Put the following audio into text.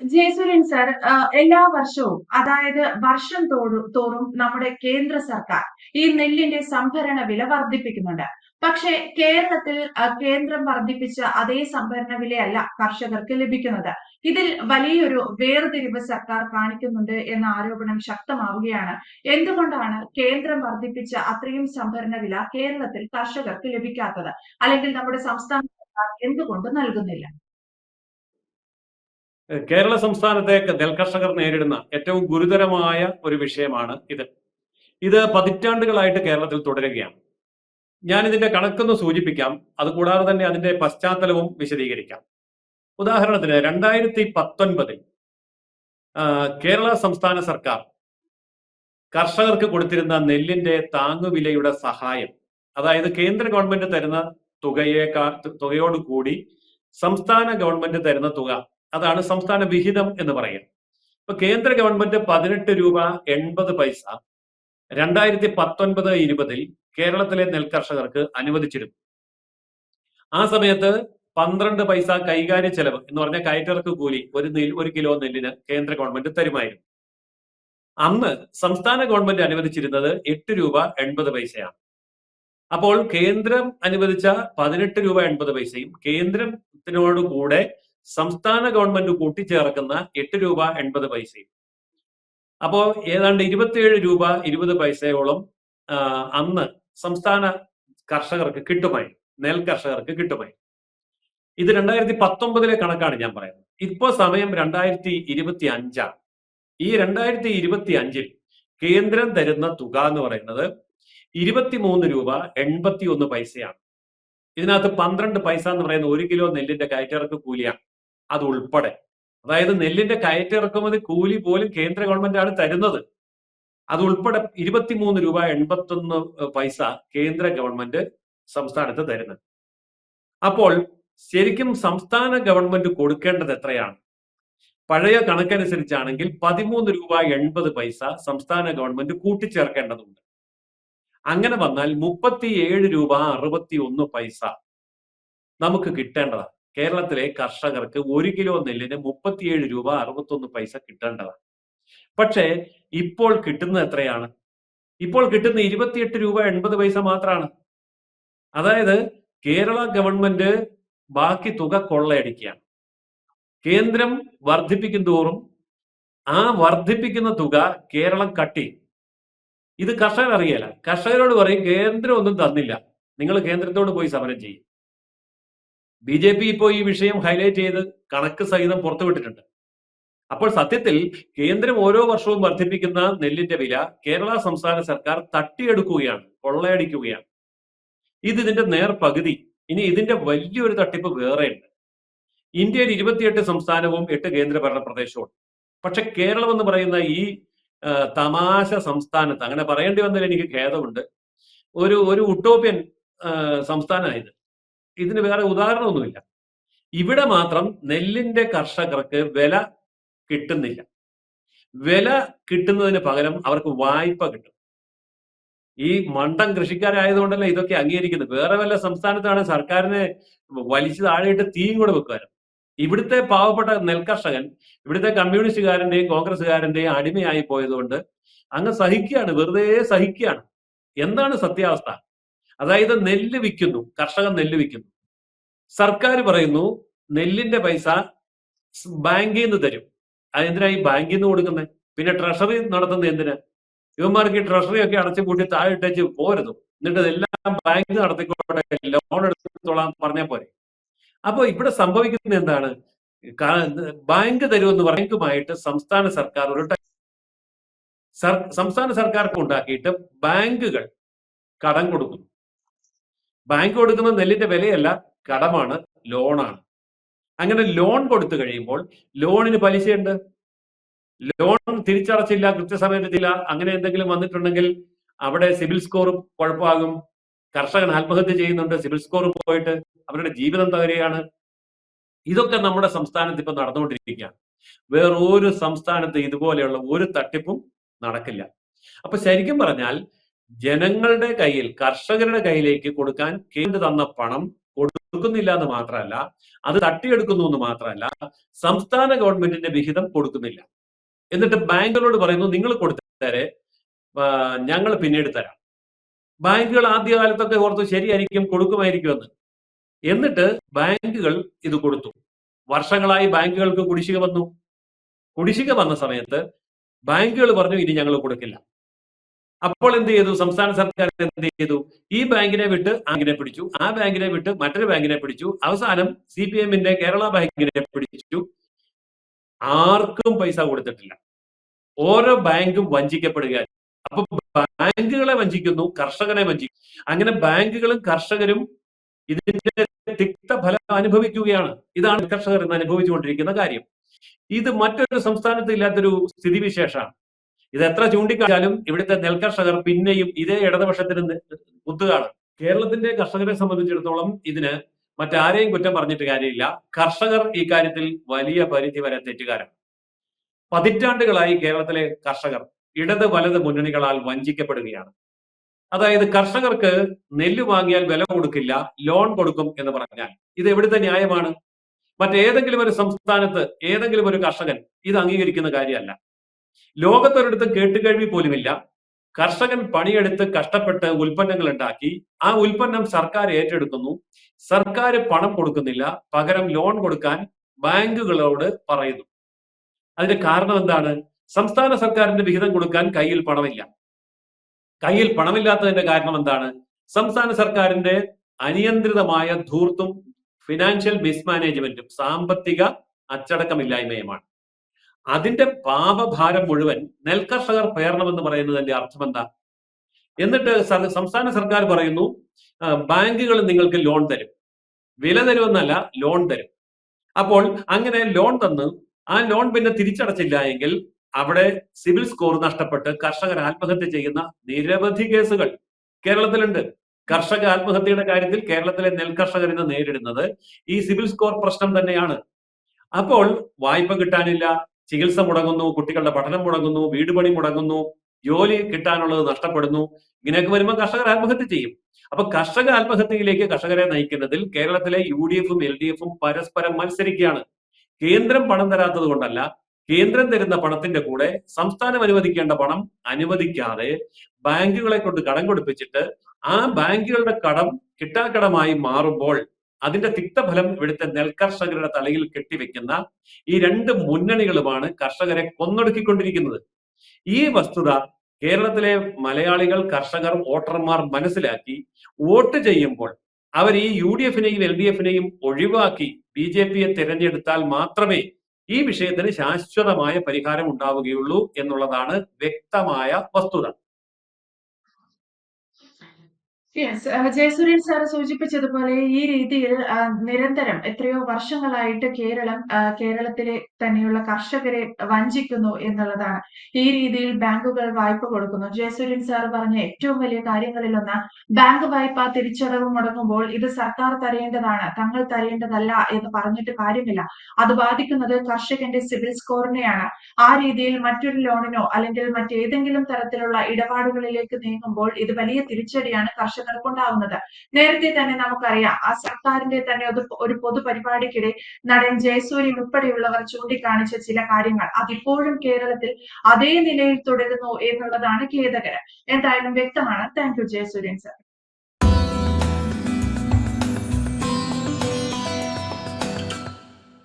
Jayasuryan sir എല്ലാ വർഷവും അതായത് വർഷം തോറും തോറും നമ്മുടെ കേന്ദ്ര സർക്കാർ ഈ നെല്ലിന്റെ സംഭരണ വില വർദ്ധിപ്പിക്കുന്നുണ്ട്. പക്ഷേ കേരളത്തിൽ കേന്ദ്രം വർദ്ധിപ്പിച്ച അതേ സംഭരണ വിലയല്ല കർഷകർക്ക് ലഭിക്കുന്നത്. ഇതിൽ വലിയൊരു വേർതിരിവ് സർക്കാർ കാണിക്കുന്നുണ്ട് എന്ന ആരോപണം ശക്തമാവുകയാണ്. എന്തുകൊണ്ടാണ് കേന്ദ്രം വർദ്ധിപ്പിച്ച അത്രയും സംഭരണ വില കേരളത്തിൽ കർഷകർക്ക് ലഭിക്കാത്തത്? അല്ലെങ്കിൽ നമ്മുടെ സംസ്ഥാന സർക്കാർ എന്തുകൊണ്ട് നൽകുന്നില്ല? കേരള സംസ്ഥാനത്തെ നെൽകർഷകർ നേരിടുന്ന ഏറ്റവും ഗുരുതരമായ ഒരു വിഷയമാണ് ഇത്. ഇത് പതിറ്റാണ്ടുകളായിട്ട് കേരളത്തിൽ തുടരുകയാണ്. ഞാൻ ഇതിന്റെ കണക്കൊന്ന് സൂചിപ്പിക്കാം. അതുകൂടാതെ തന്നെ അതിന്റെ പശ്ചാത്തലവും വിശദീകരിക്കാം. ഉദാഹരണത്തിന് രണ്ടായിരത്തി പത്തൊൻപതിൽ കേരള സംസ്ഥാന സർക്കാർ കർഷകർക്ക് കൊടുത്തിരുന്ന നെല്ലിന്റെ താങ്ങുവിലയുടെ സഹായം അതായത് കേന്ദ്ര ഗവൺമെന്റ് തരുന്ന തുകയേക്കാ തുകയോട് കൂടി സംസ്ഥാന ഗവൺമെന്റ് തരുന്ന തുക അതാണ് സംസ്ഥാന വിഹിതം എന്ന് പറയുക. ഇപ്പൊ കേന്ദ്ര ഗവൺമെന്റ് പതിനെട്ട് രൂപ എൺപത് പൈസ രണ്ടായിരത്തി പത്തൊൻപത് ഇരുപതിൽ കേരളത്തിലെ നെൽകർഷകർക്ക് അനുവദിച്ചിരുന്നു ആ സമയത്ത് പന്ത്രണ്ട് പൈസ കൈകാര്യ ചെലവ് എന്ന് പറഞ്ഞ കയറ്റിറക്ക് കൂലി ഒരു നെൽ ഒരു കിലോ നെല്ലിന് കേന്ദ്ര ഗവൺമെന്റ് തരുമായിരുന്നു. അന്ന് സംസ്ഥാന ഗവൺമെന്റ് അനുവദിച്ചിരുന്നത് എട്ട് രൂപ എൺപത് പൈസയാണ്. അപ്പോൾ കേന്ദ്രം അനുവദിച്ച പതിനെട്ട് രൂപ എൺപത് പൈസയും കേന്ദ്രത്തിനോട് കൂടെ സംസ്ഥാന ഗവൺമെന്റ് കൂട്ടിച്ചേർക്കുന്ന എട്ട് രൂപ എൺപത് പൈസയും. അപ്പോൾ ഏതാണ്ട് ഇരുപത്തിയേഴ് രൂപ ഇരുപത് പൈസയോളം അന്ന് സംസ്ഥാന കർഷകർക്ക് കിട്ടുമായി നെൽ കർഷകർക്ക് കിട്ടുമായി. ഇത് രണ്ടായിരത്തി പത്തൊമ്പതിലെ കണക്കാണ് ഞാൻ പറയുന്നത്. ഇപ്പോ സമയം രണ്ടായിരത്തി ഇരുപത്തി അഞ്ചാണ് ഈ രണ്ടായിരത്തി ഇരുപത്തി അഞ്ചിൽ കേന്ദ്രം തരുന്ന തുക എന്ന് പറയുന്നത് ഇരുപത്തിമൂന്ന് രൂപ എൺപത്തി ഒന്ന് പൈസയാണ്. ഇതിനകത്ത് പന്ത്രണ്ട് പൈസ എന്ന് പറയുന്ന ഒരു കിലോ നെല്ലിന്റെ കയറ്റിറക്ക് കൂലിയാണ്. അത് ഉൾപ്പെടെ അതായത് നെല്ലിന്റെ കയറ്റിറക്കുമതി കൂലി പോലും കേന്ദ്ര ഗവൺമെന്റ് ആണ് തരുന്നത്. അതുൾപ്പെടെ ഇരുപത്തിമൂന്ന് രൂപ എൺപത്തൊന്ന് പൈസ കേന്ദ്ര ഗവൺമെന്റ് സംസ്ഥാനത്ത് തരുന്നത് അപ്പോൾ ശരിക്കും സംസ്ഥാന ഗവൺമെന്റ് കൊടുക്കേണ്ടത് എത്രയാണ്? പഴയ കണക്കനുസരിച്ചാണെങ്കിൽ പതിമൂന്ന് രൂപ എൺപത് പൈസ സംസ്ഥാന ഗവൺമെന്റ് കൂട്ടിച്ചേർക്കേണ്ടതുണ്ട്. അങ്ങനെ വന്നാൽ മുപ്പത്തിയേഴ് രൂപ അറുപത്തി ഒന്ന് പൈസ നമുക്ക് കിട്ടേണ്ടതാണ്. കേരളത്തിലെ കർഷകർക്ക് ഒരു കിലോ നെല്ലിന് മുപ്പത്തിയേഴ് രൂപ അറുപത്തൊന്ന് പൈസ കിട്ടേണ്ടതാണ്. പക്ഷേ ഇപ്പോൾ കിട്ടുന്നത് എത്രയാണ്? ഇപ്പോൾ കിട്ടുന്ന ഇരുപത്തിയെട്ട് രൂപ എൺപത് പൈസ മാത്രമാണ് അതായത് കേരള ഗവൺമെന്റ് ബാക്കി തുക കൊള്ളയടിക്കുകയാണ്. കേന്ദ്രം വർദ്ധിപ്പിക്കും തോറും ആ വർദ്ധിപ്പിക്കുന്ന തുക കേരളം കട്ടി. ഇത് കർഷകർ അറിയില്ല കർഷകരോട് പറയും കേന്ദ്രം ഒന്നും തന്നില്ല. നിങ്ങൾ കേന്ദ്രത്തോട് പോയി സമരം ചെയ്യും. ബി ജെ പി ഇപ്പോൾ ഈ വിഷയം ഹൈലൈറ്റ് ചെയ്ത് കണക്ക് സഹിതം പുറത്തുവിട്ടിട്ടുണ്ട്. അപ്പോൾ സത്യത്തിൽ കേന്ദ്രം ഓരോ വർഷവും വർദ്ധിപ്പിക്കുന്ന നെല്ലിന്റെ വില കേരള സംസ്ഥാന സർക്കാർ തട്ടിയെടുക്കുകയാണ് കൊള്ളയടിക്കുകയാണ്. ഇത് ഇതിന്റെ നേർ പകുതി ഇനി ഇതിന്റെ വലിയൊരു തട്ടിപ്പ് വേറെയുണ്ട്. ഇന്ത്യയിൽ ഇരുപത്തിയെട്ട് സംസ്ഥാനവും എട്ട് കേന്ദ്രഭരണ പ്രദേശവും പക്ഷെ കേരളം എന്ന് പറയുന്ന ഈ തമാശ സംസ്ഥാനത്ത് അങ്ങനെ പറയേണ്ടി വന്നതിൽ എനിക്ക് ഖേദമുണ്ട്. ഒരു ഒരു ഉട്ടോപ്യൻ സംസ്ഥാനമായത് ഇതിന് വേറെ ഉദാഹരണമൊന്നുമില്ല. ഇവിടെ മാത്രം നെല്ലിന്റെ കർഷകർക്ക് വില കിട്ടുന്നില്ല. വില കിട്ടുന്നതിന് പകരം അവർക്ക് വായ്പ കിട്ടും. ഈ മണ്ടം കൃഷിക്കാരായതുകൊണ്ടല്ല ഇതൊക്കെ അംഗീകരിക്കുന്നത്? വേറെ വല്ല സംസ്ഥാനത്താണ് സർക്കാരിനെ വലിച്ചു താഴെയിട്ട് തീയും കൂടെ വെക്കുവാനും. ഇവിടുത്തെ പാവപ്പെട്ട നെൽകർഷകൻ ഇവിടുത്തെ കമ്മ്യൂണിസ്റ്റുകാരന്റെയും കോൺഗ്രസ്സുകാരന്റെയും അടിമയായി പോയതുകൊണ്ട് അങ്ങ് സഹിക്കുകയാണ് വെറുതെ സഹിക്കുകയാണ്. എന്താണ് സത്യാവസ്ഥ? അതായത് നെല്ല് വിൽക്കുന്നു കർഷകൻ നെല്ല് വിൽക്കുന്നു. സർക്കാർ പറയുന്നു നെല്ലിന്റെ പൈസ ബാങ്കിൽ നിന്ന് തരും. അതെന്തിനാ ഈ ബാങ്കിൽ നിന്ന് കൊടുക്കുന്നത് പിന്നെ ട്രഷറി നടത്തുന്നത് എന്തിനാ? ഇവന്മാർക്ക് ഈ ട്രഷറി ഒക്കെ അടച്ചു കൂട്ടി താഴെ ഇട്ടേച്ച് പോരുന്നു. എന്നിട്ട് ഇതെല്ലാം ബാങ്ക് നടത്തിക്കോട്ടെ ലോൺ എടുത്തോളാം പറഞ്ഞാൽ പോരെ. അപ്പോൾ ഇവിടെ സംഭവിക്കുന്നത് എന്താണ്? ബാങ്ക് തരുമെന്ന് ബാങ്കുമായിട്ട് സംസ്ഥാന സർക്കാർ ഒരു സംസ്ഥാന സർക്കാർക്ക് ഉണ്ടാക്കിയിട്ട് ബാങ്കുകൾ കടം കൊടുക്കുന്നു. ബാങ്ക് കൊടുക്കുന്ന നെല്ലിന്റെ വിലയല്ല കടമാണ് ലോണാണ്. അങ്ങനെ ലോൺ കൊടുത്തു കഴിയുമ്പോൾ ലോണിന് പലിശയുണ്ട്. ലോൺ തിരിച്ചടച്ചില്ല കൃത്യസമയത്തില്ല അങ്ങനെ എന്തെങ്കിലും വന്നിട്ടുണ്ടെങ്കിൽ അവിടെ സിവിൽ സ്കോർ കുഴപ്പമാകും. കർഷകൻ ആത്മഹത്യ ചെയ്യുന്നുണ്ട് സിവിൽ സ്കോർ പോയിട്ട് അവരുടെ ജീവിതം തകരുകയാണ്. ഇതൊക്കെ നമ്മുടെ സംസ്ഥാനത്ത് ഇപ്പൊ നടന്നുകൊണ്ടിരിക്കുകയാണ്. വേറൊരു സംസ്ഥാനത്ത് ഇതുപോലെയുള്ള ഒരു തട്ടിപ്പും നടക്കില്ല. അപ്പൊ ശരിക്കും പറഞ്ഞാൽ ജനങ്ങളുടെ കയ്യിൽ കർഷകരുടെ കയ്യിലേക്ക് കൊടുക്കാൻ കേന്ദ്ര തന്ന പണം കൊടുക്കുന്നില്ല എന്ന് മാത്രമല്ല അത് തട്ടിയെടുക്കുന്നു എന്ന് മാത്രമല്ല സംസ്ഥാന ഗവൺമെന്റിന്റെ വിഹിതം കൊടുക്കുന്നില്ല. എന്നിട്ട് ബാങ്കുകളോട് പറയുന്നു നിങ്ങൾ കൊടുത്തരെ ഞങ്ങൾ പിന്നീട് തരാം. ബാങ്കുകൾ ആദ്യ കാലത്തൊക്കെ ഓർത്തു ശരിയായിരിക്കും കൊടുക്കുമായിരിക്കും എന്ന്. എന്നിട്ട് ബാങ്കുകൾ ഇത് കൊടുത്തു. വർഷങ്ങളായി ബാങ്കുകൾക്ക് കുടിശ്ശിക വന്നു. കുടിശ്ശിക വന്ന സമയത്ത് ബാങ്കുകൾ പറഞ്ഞു ഇനി ഞങ്ങൾ കൊടുക്കില്ല. അപ്പോൾ എന്ത് ചെയ്തു? സംസ്ഥാന സർക്കാർ എന്ത് ചെയ്തു? ഈ ബാങ്കിനെ വിട്ട് ബാങ്കിനെ പിടിച്ചു. ആ ബാങ്കിനെ വിട്ട് മറ്റൊരു ബാങ്കിനെ പിടിച്ചു. അവസാനം സി പി എമ്മിന്റെ കേരള ബാങ്കിനെ പിടിച്ചു. ആർക്കും പൈസ കൊടുത്തിട്ടില്ല. ഓരോ ബാങ്കും വഞ്ചിക്കപ്പെടുക അപ്പൊ ബാങ്കുകളെ വഞ്ചിക്കുന്നു കർഷകനെ വഞ്ചിക്കുന്നു. അങ്ങനെ ബാങ്കുകളും കർഷകരും ഇതിന്റെ തിക്ത ഫലം അനുഭവിക്കുകയാണ്. ഇതാണ് കർഷകർ ഇന്ന് അനുഭവിച്ചുകൊണ്ടിരിക്കുന്ന കാര്യം. ഇത് മറ്റൊരു സംസ്ഥാനത്ത് ഇല്ലാത്തൊരു സ്ഥിതിവിശേഷമാണ്. ഇത് എത്ര ചൂണ്ടിക്കാണിച്ചാലും ഇവിടുത്തെ നെൽകർഷകർ പിന്നെയും ഇതേ ഇടതുപക്ഷത്തിന് കുത്തുകയാണ്. കേരളത്തിന്റെ കർഷകരെ സംബന്ധിച്ചിടത്തോളം ഇതിന് മറ്റാരെയും കുറ്റം പറഞ്ഞിട്ട് കാര്യമില്ല. കർഷകർ ഈ കാര്യത്തിൽ വലിയ പരിധി വരെ തെറ്റുകാരാണ്. പതിറ്റാണ്ടുകളായി കേരളത്തിലെ കർഷകർ ഇടത് വലത് മുന്നണികളാൽ വഞ്ചിക്കപ്പെടുകയാണ്. അതായത് കർഷകർക്ക് നെല്ല് വാങ്ങിയാൽ വില കൊടുക്കില്ല ലോൺ കൊടുക്കും എന്ന് പറഞ്ഞാൽ ഇത് എവിടുത്തെ ന്യായമാണ്? മറ്റേതെങ്കിലും ഒരു സംസ്ഥാനത്ത് ഏതെങ്കിലും ഒരു കർഷകൻ ഇത് അംഗീകരിക്കുന്ന കാര്യമല്ല. ലോകത്തൊരിടത്തും കേട്ടുകേൾവി പോലുമില്ല. കർഷകൻ പണിയെടുത്ത് കഷ്ടപ്പെട്ട് ഉൽപ്പന്നങ്ങൾ ഉണ്ടാക്കി. ആ ഉൽപ്പന്നം സർക്കാർ ഏറ്റെടുക്കുന്നു. സർക്കാർ പണം കൊടുക്കുന്നില്ല. പകരം ലോൺ കൊടുക്കാൻ ബാങ്കുകളോട് പറയുന്നു. അതിന്റെ കാരണം എന്താണ്? സംസ്ഥാന സർക്കാരിന്റെ വിഹിതം കൊടുക്കാൻ കയ്യിൽ പണമില്ല. കയ്യിൽ പണമില്ലാത്തതിന്റെ കാരണം എന്താണ്? സംസ്ഥാന സർക്കാരിന്റെ അനിയന്ത്രിതമായ ധൂർത്തും ഫിനാൻഷ്യൽ മിസ്മാനേജ്മെന്റും സാമ്പത്തിക അച്ചടക്കമില്ലായ്മയുമാണ്. അതിന്റെ പാപഭാരം മുഴുവൻ നെൽകർഷകർ പേരണമെന്ന് പറയുന്നതിന്റെ അർത്ഥം എന്താ? എന്നിട്ട് സംസ്ഥാന സർക്കാർ പറയുന്നു ബാങ്കുകൾ നിങ്ങൾക്ക് ലോൺ തരും. വില തരുമെന്നല്ല ലോൺ തരും. അപ്പോൾ അങ്ങനെ ലോൺ തന്ന് ആ ലോൺ പിന്നെ തിരിച്ചടച്ചില്ല എങ്കിൽ അവിടെ സിവിൽ സ്കോർ നഷ്ടപ്പെട്ട് കർഷകർ ആത്മഹത്യ ചെയ്യുന്ന നിരവധി കേസുകൾ കേരളത്തിലുണ്ട്. കർഷക ആത്മഹത്യയുടെ കാര്യത്തിൽ കേരളത്തിലെ നെൽകർഷകർ ഇന്ന് നേരിടുന്നത് ഈ സിവിൽ സ്കോർ പ്രശ്നം തന്നെയാണ്. അപ്പോൾ വായ്പ കിട്ടാനില്ല ചികിത്സ മുടങ്ങുന്നു കുട്ടികളുടെ പഠനം മുടങ്ങുന്നു വീട് പണി മുടങ്ങുന്നു ജോലി കിട്ടാനുള്ളത് നഷ്ടപ്പെടുന്നു. ഇങ്ങനെയൊക്കെ വരുമ്പോൾ കർഷകർ ആത്മഹത്യ ചെയ്യും. അപ്പൊ കർഷക ആത്മഹത്യയിലേക്ക് കർഷകരെ നയിക്കുന്നതിൽ കേരളത്തിലെ യു ഡി എഫും എൽ ഡി എഫും പരസ്പരം മത്സരിക്കുകയാണ്. കേന്ദ്രം പണം തരാത്തത് കൊണ്ടല്ല കേന്ദ്രം തരുന്ന പണത്തിന്റെ കൂടെ സംസ്ഥാനം അനുവദിക്കേണ്ട പണം അനുവദിക്കാതെ ബാങ്കുകളെ കൊണ്ട് കടം കൊടുപ്പിച്ചിട്ട് ആ ബാങ്കുകളുടെ കടം കിട്ടാക്കടമായി മാറുമ്പോൾ അതിന്റെ തിക്തഫലം ഇവിടുത്തെ നെൽകർഷകരുടെ തലയിൽ കെട്ടിവെക്കുന്ന ഈ രണ്ട് മുന്നണികളുമാണ് കർഷകരെ കൊന്നൊടുക്കിക്കൊണ്ടിരിക്കുന്നത്. ഈ വസ്തുത കേരളത്തിലെ മലയാളികൾ കർഷകർ വോട്ടർമാർ മനസ്സിലാക്കി വോട്ട് ചെയ്യുമ്പോൾ അവർ ഈ യു ഡി എഫിനെയും എൽ ഡി എഫിനെയും ഒഴിവാക്കി ബി ജെ പിയെ തിരഞ്ഞെടുത്താൽ മാത്രമേ ഈ വിഷയത്തിന് ശാശ്വതമായ പരിഹാരം ഉണ്ടാവുകയുള്ളൂ എന്നുള്ളതാണ് വ്യക്തമായ വസ്തുത. ജയസൂര്യൻ സാർ സൂചിപ്പിച്ചതുപോലെ ഈ രീതിയിൽ നിരന്തരം എത്രയോ വർഷങ്ങളായിട്ട് കേരളം കേരളത്തിലെ തന്നെയുള്ള കർഷകരെ വഞ്ചിക്കുന്നു എന്നുള്ളതാണ്. ഈ രീതിയിൽ ബാങ്കുകൾ വായ്പ കൊടുക്കുന്നു. ജയസൂര്യൻ സാർ പറഞ്ഞ ഏറ്റവും വലിയ കാര്യങ്ങളിലൊന്ന് ബാങ്ക് വായ്പ തിരിച്ചടവ് മുടങ്ങുമ്പോൾ ഇത് സർക്കാർ തരേണ്ടതാണ് തങ്ങൾ തരേണ്ടതല്ല എന്ന് പറഞ്ഞിട്ട് കാര്യമില്ല. അത് ബാധിക്കുന്നത് കർഷകന്റെ സിവിൽ സ്കോറിനെയാണ്. ആ രീതിയിൽ മറ്റൊരു ലോണിനോ അല്ലെങ്കിൽ മറ്റേതെങ്കിലും തരത്തിലുള്ള ഇടപാടുകളിലേക്ക് നീങ്ങുമ്പോൾ ഇത് വലിയ തിരിച്ചടിയാണ് കർഷക കർഷകർക്കുണ്ടാവുന്നത് നേരത്തെ തന്നെ നമുക്കറിയാം ആ സർക്കാരിന്റെ തന്നെ ഒരു പൊതുപരിപാടിക്കിടെ നടൻ ജയസൂര്യൻ ഉൾപ്പെടെയുള്ളവർ ചൂണ്ടിക്കാണിച്ച ചില കാര്യങ്ങൾ. അതിപ്പോഴും കേരളത്തിൽ അതേ നിലയിൽ തുടരുന്നു എന്നുള്ളതാണ് ഖേദകരം. എന്തായാലും വ്യക്തമാണ്. Thank you Jayasuryan sir